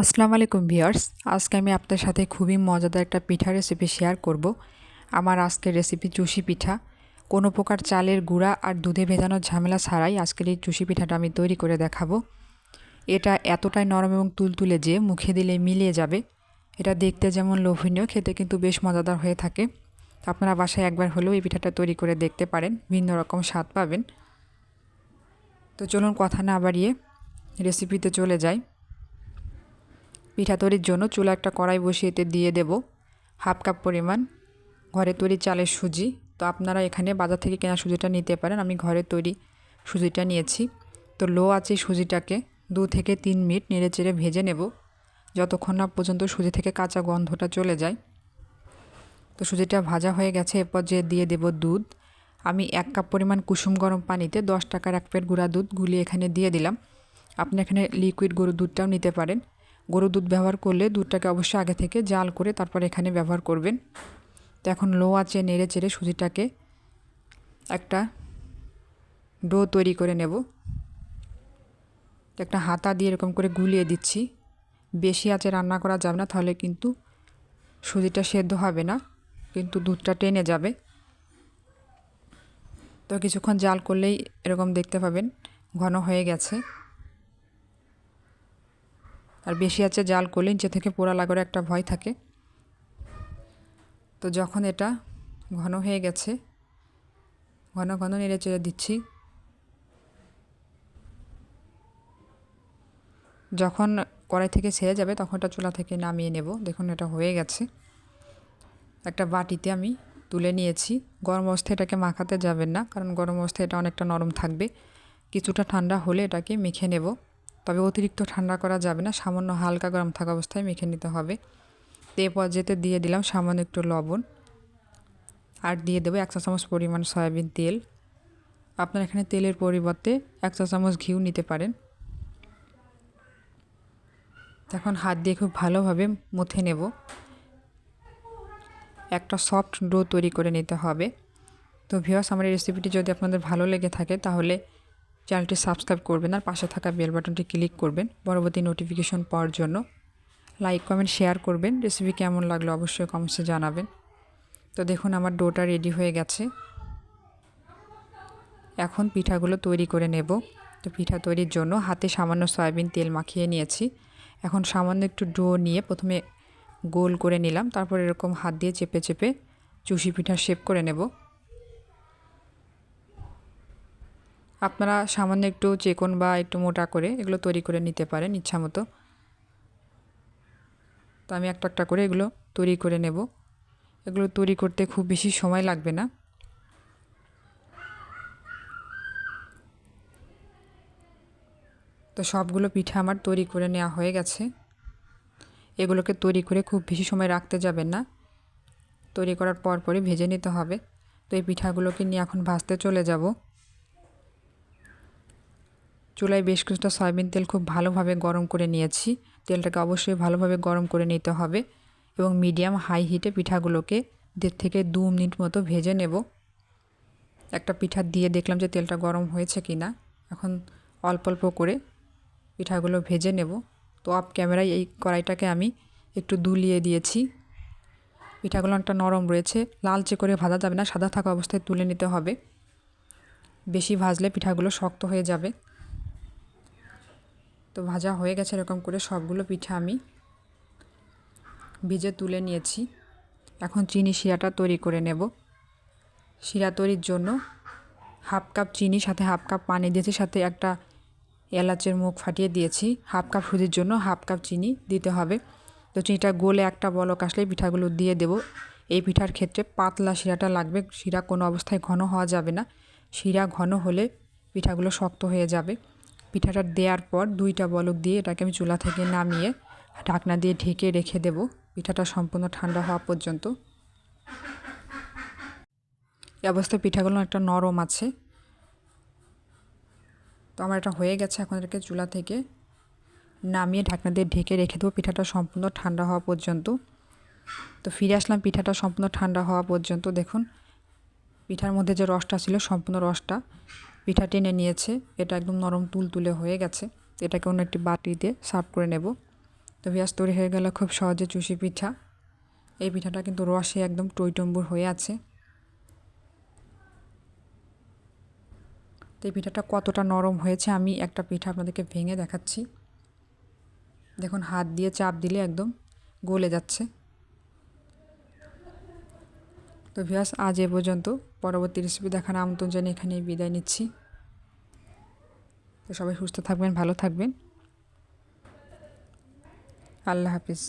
আসসালামু আলাইকুম ভিউয়ার্স। আজকে আমি আপনাদের সাথে খুবই মজাদার একটা পিঠা রেসিপি শেয়ার করব। আমার আজকের রেসিপি চুষি পিঠা। কোনো প্রকার চালের গুঁড়া আর দুধে ভেজানোর ঝামেলা ছাড়াই আজকের এই চুষি পিঠাটা আমি তৈরি করে দেখাবো। এটা এতটাই নরম এবং তুলতুলে যে মুখে দিলে মিলিয়ে যাবে। এটা দেখতে যেমন লোভনীয়, খেতে কিন্তু বেশ মজাদার হয়ে থাকে। আপনারা বাসায় একবার হলেও এই পিঠাটা তৈরি করে দেখতে পারেন, ভিন্ন রকম স্বাদ পাবেন। তো চলুন কথা না বাড়িয়ে রেসিপিতে চলে যাই। পিঠা তৈরির জন্য চুলা একটা কড়াই বসিয়ে এতে দিয়ে দেব হাফ কাপ পরিমাণ ঘরে তৈরি চালের সুজি। তো আপনারা এখানে বাজার থেকে কেনা সুজিটা নিতে পারেন। আমি ঘরে তৈরি সুজিটা নিয়েছি। তো লো আছে সুজিটাকে দু থেকে তিন মিনিট নেড়ে চেড়ে ভেজে নেব। যতক্ষণ না পর্যন্ত সুজি থেকে কাঁচা গন্ধটা চলে যায়। তো সুজিটা ভাজা হয়ে গেছে। এরপর যে দিয়ে দেব দুধ। আমি এক কাপ পরিমাণ কুসুম গরম পানিতে দশ টাকার এক প্লেট গুঁড়া দুধ গুলিয়ে এখানে দিয়ে দিলাম। আপনি এখানে লিকুইড গরুর দুধটাও নিতে পারেন। গরুর দুধ ব্যবহার করলে দুধটাকে অবশ্যই আগে থেকে জাল করে তারপর এখানে ব্যবহার করবেন। তো এখন লো আঁচে নেড়ে চেড়ে সুজিটাকে একটা ডো তৈরি করে নেব। একটা হাতা দিয়ে এরকম করে গুলিয়ে দিচ্ছি। বেশি আঁচে রান্না করা যাবে না, তাহলে কিন্তু সুজিটা সেদ্ধ হবে না, কিন্তু দুধটা টেনে যাবে। তো কিছুক্ষণ জাল করলেই এরকম দেখতে পাবেন, ঘন হয়ে গেছে। আর বেশি আছে জাল করলে নিচে থেকে পোড়া লাগার একটা ভয় থাকে। তো যখন এটা ঘন হয়ে গেছে, ঘন ঘন নেড়ে চেড়ে দিচ্ছি। যখন কড়াই থেকে ছেড়ে যাবে, তখন এটা চুলা থেকে নামিয়ে নেব। দেখুন, এটা হয়ে গেছে। একটা বাটিতে আমি তুলে নিয়েছি। গরম অবস্থায় এটাকে মাখাতে যাবেন না, কারণ গরম অবস্থায় এটা অনেকটা নরম থাকবে। কিছুটা ঠান্ডা হলে এটাকে মেখে নেব। তবে অতিরিক্ত ঠান্ডা করা যাবে না। সামান্য হালকা গরম থাকা অবস্থায় মেখে নিতে হবে। তো এ পর্যায়েতে দিয়ে দিলাম সামান্য একটু লবণ। আর দিয়ে দেবো এক চা চামচ পরিমাণ সয়াবিন তেল। আপনার এখানে তেলের পরিবর্তে এক চা চামচ ঘিউ নিতে পারেন। এখন হাত দিয়ে খুব ভালোভাবে মুথে নেব। একটা সফট ডো তৈরি করে নিতে হবে। তো ভিওস আমার এই রেসিপিটি যদি আপনাদের ভালো লেগে থাকে, তাহলে চ্যানেলটি সাবস্ক্রাইব করবেন আর পাশে থাকা বেল বাটনটি ক্লিক করবেন। পরবর্তী নোটিফিকেশন পাওয়ার জন্য লাইক কমেন্ট শেয়ার করবেন। রেসিপি কেমন লাগল অবশ্যই কমেন্টসে জানাবেন। তো দেখুন, আমার ডোটা রেডি হয়ে গেছে। এখন পিঠাগুলো তৈরি করে নেব। তো পিঠা তৈরির জন্য হাতে সামান্য সয়াবিন তেল মাখিয়ে নিয়েছি। এখন সামান্য একটু ডো নিয়ে প্রথমে গোল করে নিলাম। তারপর এরকম হাত দিয়ে চেপে চেপে চুষি পিঠা শেপ করে নেব। আপনারা সামান্য একটু চেকন বা একটু মোটা করে এগুলো তৈরি করে নিতে পারেন ইচ্ছা মতো। তো আমি একটা একটা করে এগুলো তৈরি করে নেব। এগুলো তৈরি করতে খুব বেশি সময় লাগবে না। তো সবগুলো পিঠা আমার তৈরি করে নেওয়া হয়ে গেছে। এগুলোকে তৈরি করে খুব বেশি সময় রাখতে যাবেন না। তৈরি করার পর পরই ভেজে নিতে হবে। তো এই পিঠাগুলোকে নিয়ে এখন ভাজতে চলে যাব। চুলায় বেশ কিছুটা সয়াবিন তেল খুব ভালোভাবে গরম করে নিয়েছি। তেলটাকে অবশ্যই ভালোভাবে গরম করে নিতে হবে এবং মিডিয়াম হাই হিটে পিঠাগুলোকে দেড় থেকে দু মিনিট মতো ভেজে নেব। একটা পিঠা দিয়ে দেখলাম যে তেলটা গরম হয়েছে কি না। এখন অল্প অল্প করে পিঠাগুলো ভেজে নেব। তো আপ ক্যামেরায় এই কড়াইটাকে আমি একটু দুলিয়ে দিয়েছি। পিঠাগুলো একটা নরম রয়েছে। লালচে করে ভাজা যাবে না, সাদা থাকা অবস্থায় তুলে নিতে হবে। বেশি ভাজলে পিঠাগুলো শক্ত হয়ে যাবে। তো ভাজা হয়ে গেছে এরকম করে সবগুলো পিঠা আমি ভিজে তুলে নিয়েছি। এখন চিনি শিরাটা তৈরি করে নেব। শিরা তৈরির জন্য হাফ কাপ চিনি, সাথে হাফ কাপ পানি দিয়েছি, সাথে একটা এলাচের মুখ ফাটিয়ে দিয়েছি। হাফ কাপ সুজির জন্য হাফ কাপ চিনি দিতে হবে। তো চিনিটা গোলে একটা বলক আসলে পিঠাগুলো দিয়ে দেব। এই পিঠার ক্ষেত্রে পাতলা শিরাটা লাগবে। শিরা কোনো অবস্থায় ঘন হওয়া যাবে না। শিরা ঘন হলে পিঠাগুলো শক্ত হয়ে যাবে। পিঠাটা দেওয়ার পর দুইটা বলক দিয়ে এটাকে আমি চুলা থেকে নামিয়ে ঢাকনা দিয়ে ঢেকে রেখে দেব। পিঠাটা সম্পূর্ণ ঠান্ডা হওয়া পর্যন্ত। এই অবস্থায় পিঠাগুলো একটা নরম আছে। তো আমার এটা হয়ে গেছে, এখন এটাকে চুলা থেকে নামিয়ে ঢাকনা দিয়ে ঢেকে রেখে দেবো। পিঠাটা সম্পূর্ণ ঠান্ডা হওয়া পর্যন্ত। তো ফিরে আসলাম, পিঠাটা সম্পূর্ণ ঠান্ডা হওয়া পর্যন্ত। দেখুন, পিঠার মধ্যে যে রসটা ছিল, সম্পূর্ণ রসটা পিঠা টেনে নিয়েছে। এটা একদম নরম তুল তুলে হয়ে গেছে। এটাকে অন্য একটি বাটিতে সার্ভ করে নেব। তো ভিয়াস, তৈরি হয়ে গেল খুব সহজে চুষি পিঠা। এই পিঠাটা কিন্তু রসে একদম টইটম্বুর হয়ে আছে। তো এই পিঠাটা কতটা নরম হয়েছে আমি একটা পিঠা আপনাদেরকে ভেঙে দেখাচ্ছি। দেখুন, হাত দিয়ে চাপ দিলে একদম গলে যাচ্ছে। তো ভিয়াস আজ এ পর্যন্ত। পরবর্তী রেসিপি দেখার আমন্ত্রণ জানিয়ে এখানেই বিদায় নিচ্ছি। তো সবাই সুস্থ থাকবেন, ভালো থাকবেন। আল্লাহ হাফিজ।